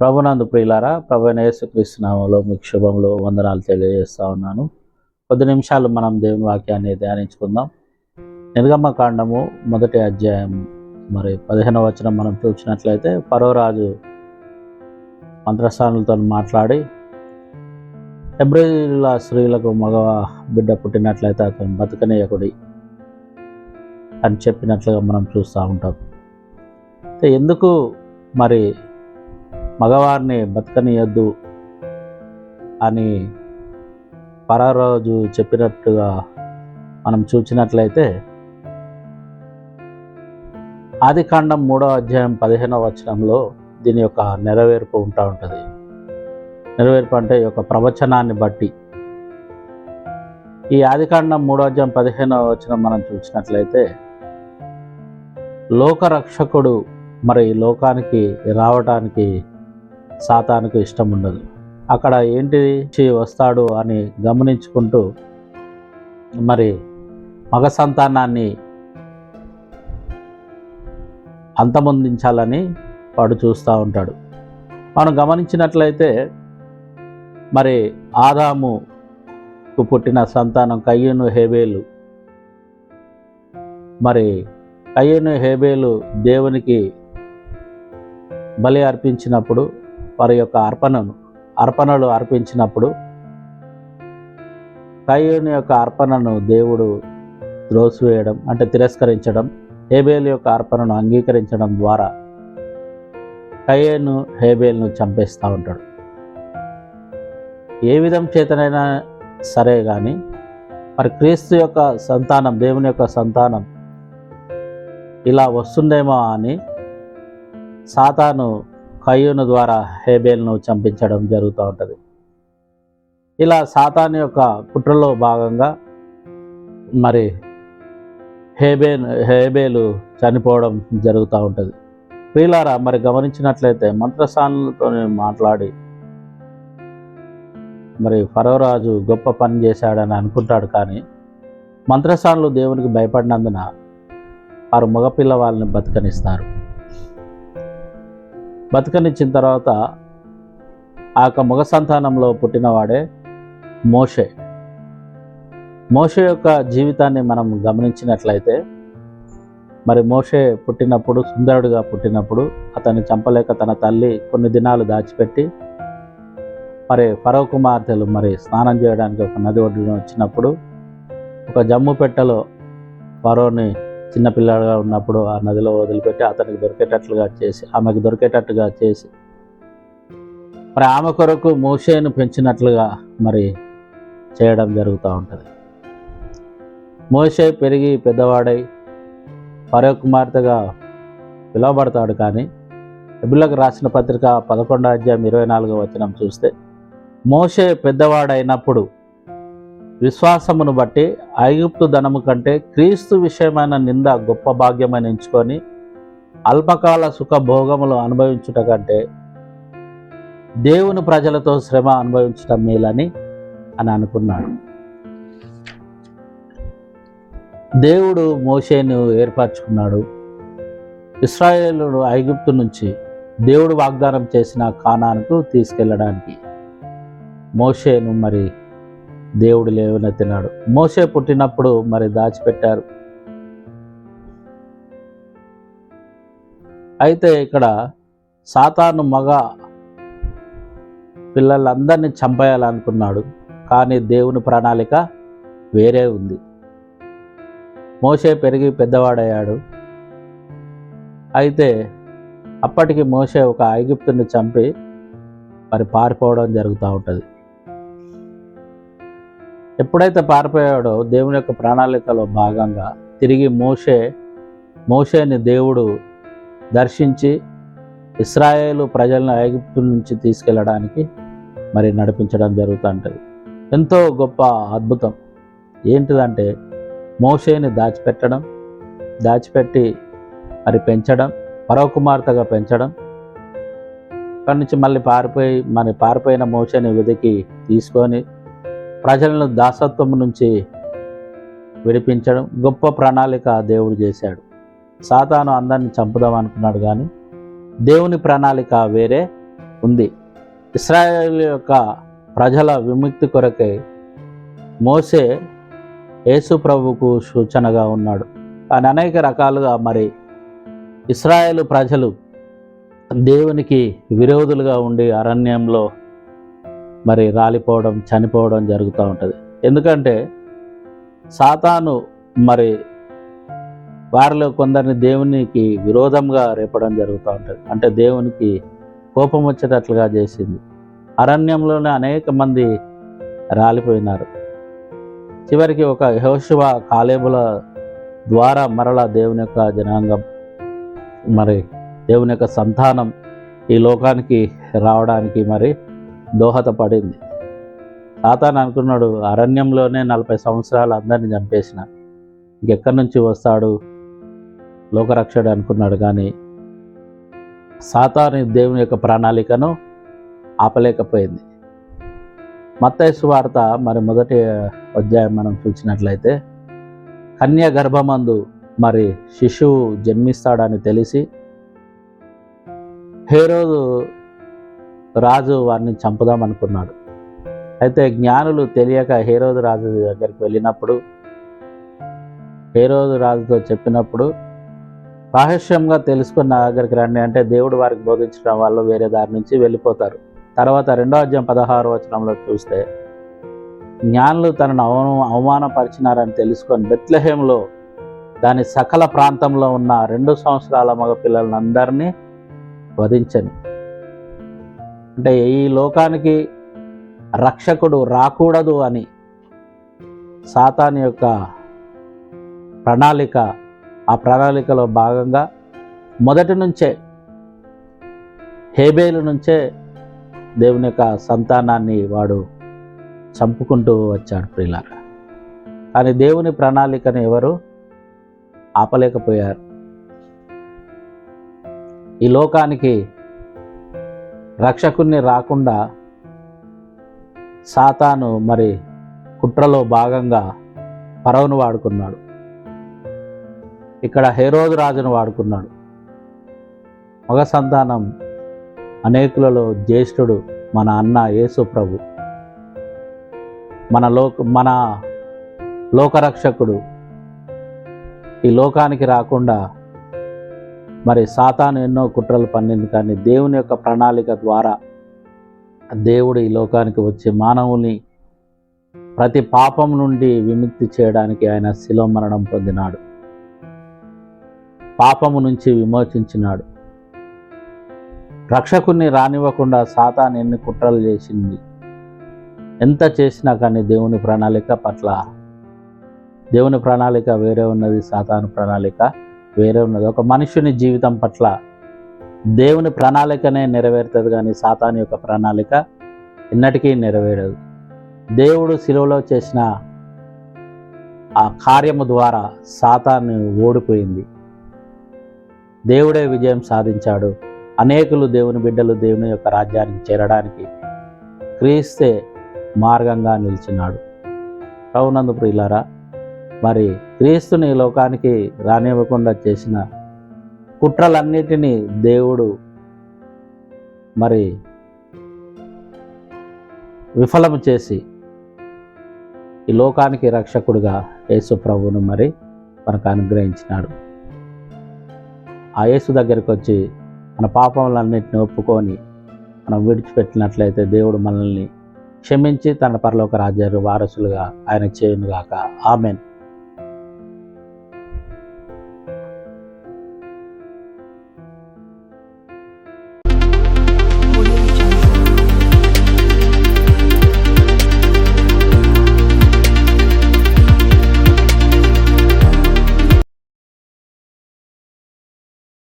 ప్రభునందు ప్రియులారా ప్రభు యేసుక్రీస్తునామంలో మీకు శుభంలో వందనాలు తెలియజేస్తా ఉన్నాను. కొద్ది నిమిషాలు మనం దేవుని వాక్యాన్ని ధ్యానించుకుందాం. నిర్గమ్మ కాండము మొదటి అధ్యాయం మరి పదిహేనవ వచనం మనం చూసినట్లయితే పరోరాజు మంత్రస్థానులతో మాట్లాడి ఎబ్రిల స్త్రీలకు మగ బిడ్డ పుట్టినట్లయితే అతను బతకనీయకుడి అని చెప్పినట్లుగా మనం చూస్తూ ఉంటాం. అయితే ఎందుకు మరి మగవారిని బతకనియద్దు అని పరారోజు చెప్పినట్టుగా మనం చూసినట్లయితే ఆదికాండం మూడో అధ్యాయం పదిహేనవ వచనంలో దీని యొక్క నెరవేర్పు ఉంటా ఉంటుంది. నెరవేర్పు అంటే యొక్క ప్రవచనాన్ని బట్టి. ఈ ఆదికాండం మూడో అధ్యాయం పదిహేనవ వచనం మనం చూసినట్లయితే లోకరక్షకుడు మరి ఈ లోకానికి రావటానికి సాతానికి ఇష్టం ఉండదు. అక్కడ ఏంటి వస్తాడు అని గమనించుకుంటూ మరి మగ సంతానాన్ని అంతమొందించాలని వాడు చూస్తూ ఉంటాడు. మనం గమనించినట్లయితే మరి ఆదాముకు పుట్టిన సంతానం కయ్యను హేబేలు. మరి కయ్యను హేబేలు దేవునికి బలి అర్పించినప్పుడు వారి యొక్క అర్పణను అర్పణలు అర్పించినప్పుడు కయ్యూని యొక్క అర్పణను దేవుడు త్రోసివేయడం అంటే తిరస్కరించడం హేబేలు యొక్క అర్పణను అంగీకరించడం ద్వారా కయ్యేను హేబేల్ను చంపేస్తూ ఉంటాడు. ఏ విధం చేతనైనా సరే కానీ మరి క్రీస్తు యొక్క సంతానం దేవుని యొక్క సంతానం ఇలా వస్తుందేమో అని సాతాను కయ్యూను ద్వారా హేబేల్ను చంపించడం జరుగుతూ ఉంటుంది. ఇలా సాతాను యొక్క కుట్రలో భాగంగా మరి హేబేన్ హేబేలు చనిపోవడం జరుగుతూ ఉంటుంది. ప్రియులారా మరి గమనించినట్లయితే మంత్రస్థానులతో మాట్లాడి మరి ఫరోరాజు గొప్ప పని చేశాడని అనుకుంటాడు కానీ మంత్రస్థానులు దేవునికి భయపడినందున వారు మగపిల్ల వాళ్ళని బతకనిస్తారు. బతకనిచ్చిన తర్వాత ఆ యొక్క మగ సంతానంలో పుట్టినవాడే మోషే. మోషే యొక్క జీవితాన్ని మనం గమనించినట్లయితే మరి మోషే పుట్టినప్పుడు సుందరుడిగా పుట్టినప్పుడు అతన్ని చంపలేక తన తల్లి కొన్ని దినాలు దాచిపెట్టి మరి ఫరో కుమార్తెలు మరి స్నానం చేయడానికి ఒక నది ఒడ్డున వచ్చినప్పుడు ఒక జమ్ము పెట్టెలో ఫరోని చిన్నపిల్లాడుగా ఉన్నప్పుడు ఆ నదిలో వదిలిపెట్టి అతనికి దొరికేటట్లుగా చేసి ఆమెకు దొరికేటట్టుగా చేసి మరి ఆమె కొరకు మోషేను పెంచినట్లుగా మరి చేయడం జరుగుతూ ఉంటుంది. మోషే పెరిగి పెద్దవాడై పరో కుమార్తెగా పిలువబడతాడు కానీ ఎబులకు రాసిన పత్రిక పదకొండో అధ్యాయం ఇరవై నాలుగో వచనం చూస్తే మోషే పెద్దవాడైనప్పుడు విశ్వాసమును బట్టి ఐగుప్తు ధనము కంటే క్రీస్తు విషయమైన నింద గొప్ప భాగ్యమని ఎంచుకొని అల్పకాల సుఖభోగములు అనుభవించుట కంటే దేవుని ప్రజలతో శ్రమ అనుభవించటం మేలని అని అనుకున్నాడు. దేవుడు మోషేను ఏర్పరచుకున్నాడు. ఇస్రాయేలుడు ఐగుప్తు నుంచి దేవుడు వాగ్దానం చేసిన కానానికి తీసుకెళ్ళడానికి మోషేను మరి దేవుడు లేవనెత్తినాడు. మోసే పుట్టినప్పుడు మరి దాచిపెట్టారు. అయితే ఇక్కడ సాతాను మగ పిల్లలందరినీ చంపేయాలనుకున్నాడు. కానీ దేవుని ప్రణాళిక వేరే ఉంది. మోసే పెరిగి పెద్దవాడయ్యాడు. అయితే అప్పటికి మోసే ఒక ఐగుప్తుని చంపి మరి పారిపోవడం జరుగుతూ ఉంటుంది. ఎప్పుడైతే పారిపోయాడో దేవుని యొక్క ప్రణాళికలో భాగంగా తిరిగి మోషే మోషేని దేవుడు దర్శించి ఇస్రాయేలు ప్రజలను ఐగుప్తు నుంచి తీసుకెళ్ళడానికి మరి నడిపించడం జరుగుతుంటుంది. ఎంతో గొప్ప అద్భుతం. ఏంటిదంటే మోషేని దాచిపెట్టడం దాచిపెట్టి మరి పెంచడం పరవ కుమార్తెగా పెంచడం అక్కడి నుంచి మళ్ళీ పారిపోయి మరి పారిపోయిన మోషని వెతికి తీసుకొని ప్రజలను దాసత్వం నుంచి విడిపించడం గొప్ప ప్రణాళిక దేవుడు చేశాడు. సాతాను అందరిని చంపుదాం అనుకున్నాడు కానీ దేవుని ప్రణాళిక వేరే ఉంది. ఇస్రాయేల్ యొక్క ప్రజల విముక్తి కొరకై మోసే యేసు ప్రభుకు సూచనగా ఉన్నాడు. కానీ అనేక రకాలుగా మరి ఇస్రాయేల్ ప్రజలు దేవునికి విరోధులుగా ఉండి అరణ్యంలో మరి రాలిపోవడం చనిపోవడం జరుగుతూ ఉంటుంది. ఎందుకంటే సాతాను మరి వారిలో కొందరిని దేవునికి విరోధంగా రేపడం జరుగుతూ ఉంటుంది. అంటే దేవునికి కోపం వచ్చేటట్లుగా చేసింది. అరణ్యంలోనే అనేక మంది రాలిపోయినారు. చివరికి ఒక యహోశివ కాలేబుల ద్వారా మరలా దేవుని యొక్క జనాంగం మరి దేవుని యొక్క సంతానం ఈ లోకానికి రావడానికి మరి దోహదపడింది సాతాన్ అనుకున్నాడు అరణ్యంలోనే నలభై సంవత్సరాలు అందరిని చంపేసిన. ఇంకెక్కడి నుంచి వస్తాడు లోకరక్షడు అనుకున్నాడు కానీ సాతాని దేవుని యొక్క ప్రణాళికను ఆపలేకపోయింది. మత్తైసు వార్త మరి మొదటి అధ్యాయం మనం చూసినట్లయితే కన్య గర్భమందు మరి శిశువు జన్మిస్తాడని తెలిసి హేరోదు రాజు వారిని చంపుదాం అనుకున్నాడు. అయితే జ్ఞానులు తెలియక హేరోదు రాజు దగ్గరికి వెళ్ళినప్పుడు హేరోదు రాజుతో చెప్పినప్పుడు రహస్యంగా తెలుసుకున్న దగ్గరికి రండి అంటే దేవుడు వారికి బోధించడం వల్ల వేరే దారి నుంచి వెళ్ళిపోతారు. తర్వాత రెండో అధ్యాయం పదహారు వచనంలో చూస్తే జ్ఞానులు తనను అవమాన అవమానపరిచినారని తెలుసుకొని బెత్లహేంలో దాని సకల ప్రాంతంలో ఉన్న రెండు సంవత్సరాల మగ పిల్లలందరినీ వధించను. అంటే ఈ లోకానికి రక్షకుడు రాకూడదు అని సాతాన్ యొక్క ప్రణాళిక ఆ ప్రణాళికలో భాగంగా మొదటి నుంచే హేబేలు నుంచే దేవుని యొక్క సంతానాన్ని వాడు చంపుకుంటూ వచ్చాడు ప్రియులారా. కానీ దేవుని ప్రణాళికను ఎవరు ఆపలేకపోయారు. ఈ లోకానికి రక్షకుణ్ణి రాకుండా సాతాను మరి కుట్రలో భాగంగా పరవను వాడుకున్నాడు. ఇక్కడ హేరోదు రాజును వాడుకున్నాడు. మగ సంతానం అనేకులలో జ్యేష్ఠుడు మన అన్న యేసు ప్రభు. మన లోక మన లోకరక్షకుడు ఈ లోకానికి రాకుండా మరి సాతాను ఎన్నో కుట్రలు పన్నింది కానీ దేవుని యొక్క ప్రణాళిక ద్వారా దేవుడు ఈ లోకానికి వచ్చి మానవుని ప్రతి పాపం నుండి విముక్తి చేయడానికి ఆయన శిలో మరణం పొందినాడు. పాపము నుంచి విమోచించినాడు. రక్షకుని రానివ్వకుండా సాతాన్ ఎన్ని కుట్రలు చేసింది ఎంత చేసినా కానీ దేవుని ప్రణాళిక పట్ల దేవుని ప్రణాళిక వేరే ఉన్నది సాతాను ప్రణాళిక. వేరే ఉన్నది. ఒక మనుషుని జీవితం పట్ల దేవుని ప్రణాళికనే నెరవేరుతుంది కానీ సాతాని యొక్క ప్రణాళిక ఎన్నటికీ నెరవేరదు. దేవుడు శిలువలో చేసిన ఆ కార్యము ద్వారా సాతాను ఓడిపోయింది. దేవుడే విజయం సాధించాడు. అనేకులు దేవుని బిడ్డలు దేవుని యొక్క రాజ్యానికి చేరడానికి క్రీస్తే మార్గంగా నిలిచినాడు. అవునందు ప్రియులారా మరి క్రీస్తుని ఈ లోకానికి రానివ్వకుండా చేసిన కుట్రలన్నిటినీ దేవుడు మరి విఫలము చేసి ఈ లోకానికి రక్షకుడుగా యేసు ప్రభువును మరి మనకు అనుగ్రహించినాడు. ఆ యేసు దగ్గరికి వచ్చి మన పాపములన్నింటిని ఒప్పుకొని మనం విడిచిపెట్టినట్లయితే దేవుడు మనల్ని క్షమించి తన పరలోక రాజ్యాలు వారసులుగా ఆయన చేయునుగాక. ఆమెన్.